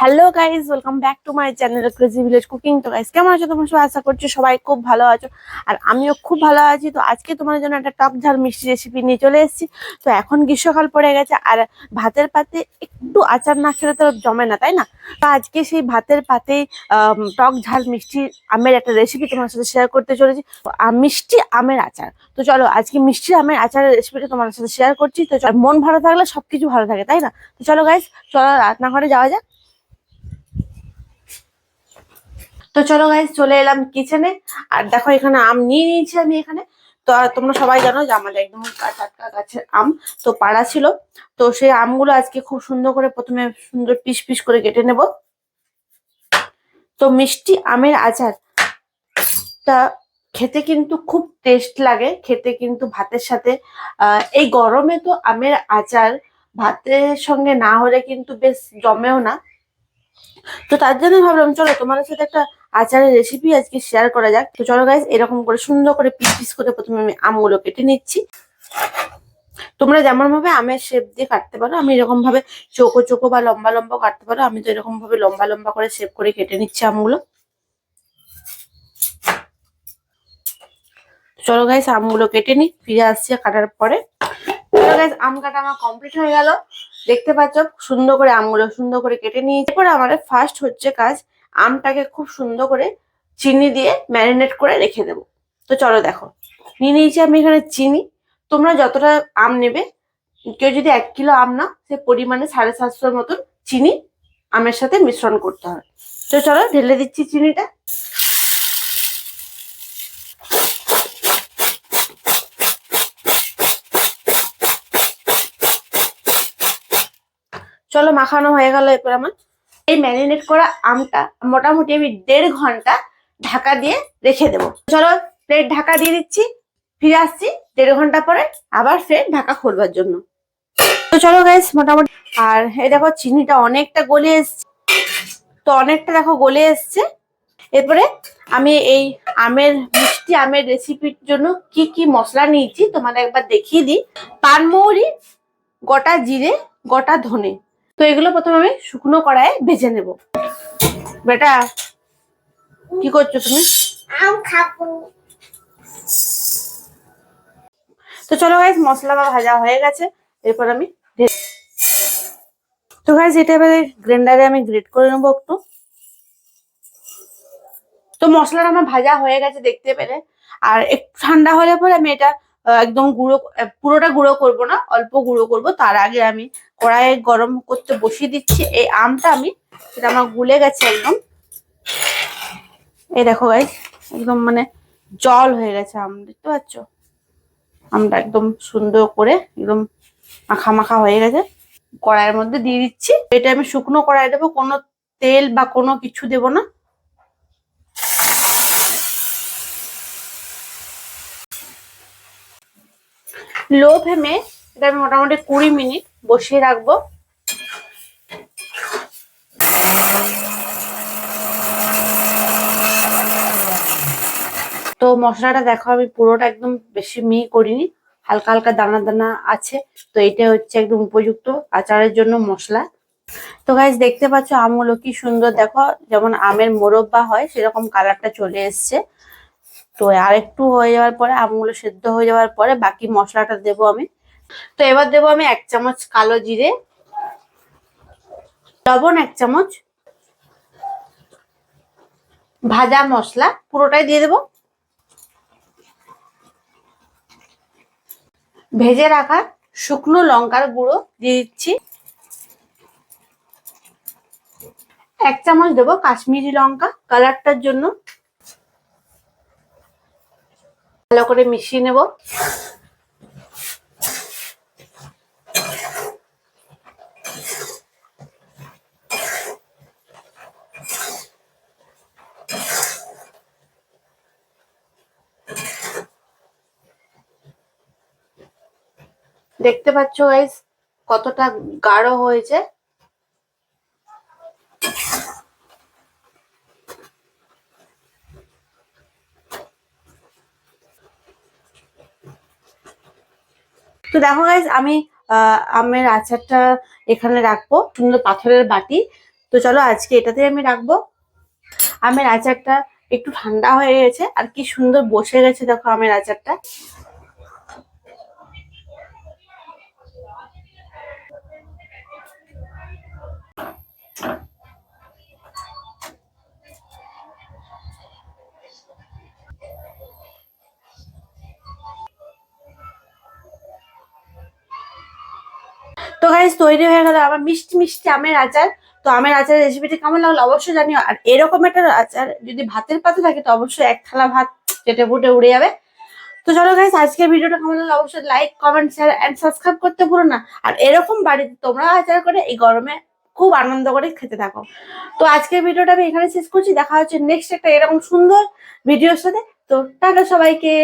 Hello guys welcome back to my channel crazy village cooking তো guys কেমন আছো? তোমরা সবাই আশা করছি সবাই খুব ভালো আছো। আর আমিও খুব ভালো আছি। তো আজকে তোমার জন্য একটা টক ঝাল মিষ্টি রেসিপি নিয়ে চলে এসেছি। তো এখন গ্রীষ্মকাল পড়ে গেছে, আর ভাতের পাতে একটু আচার না খেলে তো জমে না, তাই না? তো আজকে সেই ভাতের পাতেই টক ঝাল মিষ্টি আমের একটা রেসিপি তোমার সাথে শেয়ার করতে চলেছি। মিষ্টি আমের আচার। তো চলো, আজকে মিষ্টি আমের আচারের রেসিপিটা তোমার সাথে শেয়ার করছি। তো মন ভালো থাকলে সবকিছু ভালো থাকে, তাই না? তো চলো গাইজ চলো রান্নাঘরে যাওয়া যাক। তো চলো গাইজ চলে এলাম কিচেনে আর দেখো এখানে আম নিয়ে নিয়েছি আমি এখানে। তো তোমরা সবাই জানো যে আমাদের একদম টাটকা গাছের আম। তো পাড়া ছিল। তো সেই আমগুলো আজকে খুব সুন্দর করে প্রথমে সুন্দর পিস পিস করে কেটে নেব। তো মিষ্টি আমের আচার। তা খেতে কিন্তু খুব টেস্ট লাগে। খেতে কিন্তু ভাতের সাথে এই গরমে তো আমের আচার ভাতের সঙ্গে না হলে কিন্তু বেশ জমেও না। তো তার জন্য ভাবলাম, চলো তোমাদের সাথে একটা আচারের রেসিপি আজকে শেয়ার করা যাক। তো চলো গাইজ এরকম করে সুন্দর করে পিস পিস করে প্রথমে আমি আমগুলো কেটে নিচ্ছি। তোমরা যেমন ভাবে আমের শেপ দিয়ে কাটতে পারো, আমি এরকম ভাবে চোখো চোখো বা লম্বা লম্বা কাটতে পারো, আমি তো এরকম ভাবে লম্বা লম্বা করে শেপ করে কেটে নিচ্ছি আমগুলো। চলো গাইস আমগুলো কেটে নি ফিরে আসছি কাটার পরে। চলো গাইস আম কাটা আমার কমপ্লিট হয়ে গেল। দেখতে পাচ্ছ, সুন্দর করে আমগুলো সুন্দর করে কেটে নিয়েছি। এরপরে আমাদের ফার্স্ট হচ্ছে কাজ আমটাকে খুব সুন্দর করে চিনি দিয়ে ম্যারিনেট করে রেখে দেবো। তো চলো দেখো, নিয়ে নিয়েছি আমি এখানে চিনি। তোমরা যতটা আম নেবে, কেউ যদি এক কিলো আম না সে পরিমাণে সাড়ে সাতশোর মতন চিনি আমের সাথে মিশ্রণ করতে হবে। তো চলো, ঢেলে দিচ্ছি চিনিটা। চলো, মাখানো হয়ে গেল এরপর আমার। এই ম্যারিনেট করা আমটা মোটামুটি আমি দেড় ঘণ্টা ঢাকা দিয়ে রেখে দেবো। চলো প্লেট ঢাকা দিয়ে দিচ্ছি, ফিরে আসছি দেড় ঘণ্টা পরে আবার ফের ঢাকা খুলবার জন্য। তো চলো গাইস মোটামুটি আর এই দেখো চিনিটা অনেকটা গলে এসছে। তো অনেকটা দেখো গলে এসছে। এরপরে আমি এই আমের, মিষ্টি আমের রেসিপির জন্য কি কি মশলা নিয়েছি তোমাদের একবার দেখিয়ে দিই। পানমৌরি গোটা জিরে, গোটা ধনে। তো এগুলো প্রথমে আমি শুকনো কড়াইয়ে ভেজে নেব। বেটা কি করছ তুমি? আম খাব। তো চলো গাইজ মশলা আমার ভাজা হয়ে গেছে। এরপর আমি তো গাইজ এটা এবারে গ্রাইন্ডারে আমি গ্রেট করে নেব একটু। তো মশলাটা আমার ভাজা হয়ে গেছে দেখতে পেলে। আর একটু ঠান্ডা হলে পরে আমি এটা একদম গুঁড়ো পুরোটা গুঁড়ো করব না, অল্প গুঁড়ো করব। তার আগে আমি কড়াইয়ে গরম করতে বসিয়ে দিচ্ছি। এই আমটা আমি, সেটা আমার গুলে গেছে একদম। এই দেখো গাইজ একদম মানে জল হয়ে গেছে আম, দেখতে পাচ্ছ? আমরা একদম সুন্দর করে একদম মাখা মাখা হয়ে গেছে। কড়াইয়ের মধ্যে দিয়ে দিচ্ছি। এটা আমি শুকনো কড়াই দেবো, কোনো তেল বা কোনো কিছু দেব না। লো ফ্লেমে এটা আমি মোটামুটি কুড়ি মিনিট বসিয়ে রাখব। তো মশলাটা দেখো, আমি পুরোটা একদম বেশি মি করিনি, হালকা হালকা দানা দানা আছে, তো এটা হচ্ছে একদম উপযুক্ত আচারের জন্য মশলা। তো গাইজ দেখতে পাচ্ছ আমগুলো কি সুন্দর, দেখো, যেমন আমের মোরব্বা হয়, সেরকম কালারটা চলে এসছে। তো আর একটু হয়ে যাওয়ার পরে আমগুলো সেদ্ধ হয়ে যাওয়ার পরে বাকি মশলাটা দেবো আমি। তো এবার দেবো আমি এক চামচ কালো জিরে, লবণ এক চামচ, ভাজা মশলা পুরোটাই দিয়ে দেবো। ভেজে রাখা শুকনো লঙ্কার গুঁড়ো দিয়ে দিচ্ছি। এক চামচ দেবো কাশ্মীরি লঙ্কা কালারটার জন্য। ভালো করে মিশিয়ে নেব। দেখতে পাচ্ছ গাইস কতটা গাঢ় হয়েছে। তো দেখো গাইজ আমি আমের আচারটা এখানে রাখব, সুন্দর পাথরের বাটি। তো চলো আজকে এটাতে আমি রাখব। আমের আচারটা একটু ঠান্ডা হয়ে গেছে, আর কি সুন্দর বসে গেছে দেখো আমের আচারটা। তো গাইজ তৈরি হয়ে গেল আমার মিষ্টি মিষ্টি আমের আচার। তো আমের আচারের রেসিপিটি কেমন লাগল অবশ্যই জানিও। আর এরকম একটা আচার যদি ভাতের পাতে থাকে, তো অবশ্যই এক থালা ভাত চেটে ফুটে উড়ে যাবে। তো চলো গাইজ আজকের ভিডিওটা কেমন লাগল অবশ্যই like comment share and subscribe করতে ভুলো না। আর এরকম বাড়িতে তোমরা আচার করে এই গরমে খুব আনন্দ করে খেতে থাকো। তো আজকের ভিডিওটা আমি এখানে শেষ করছি। দেখা হচ্ছে নেক্সট একটা এরকম সুন্দর ভিডিওর সাথে। তো টাটা সবাইকে।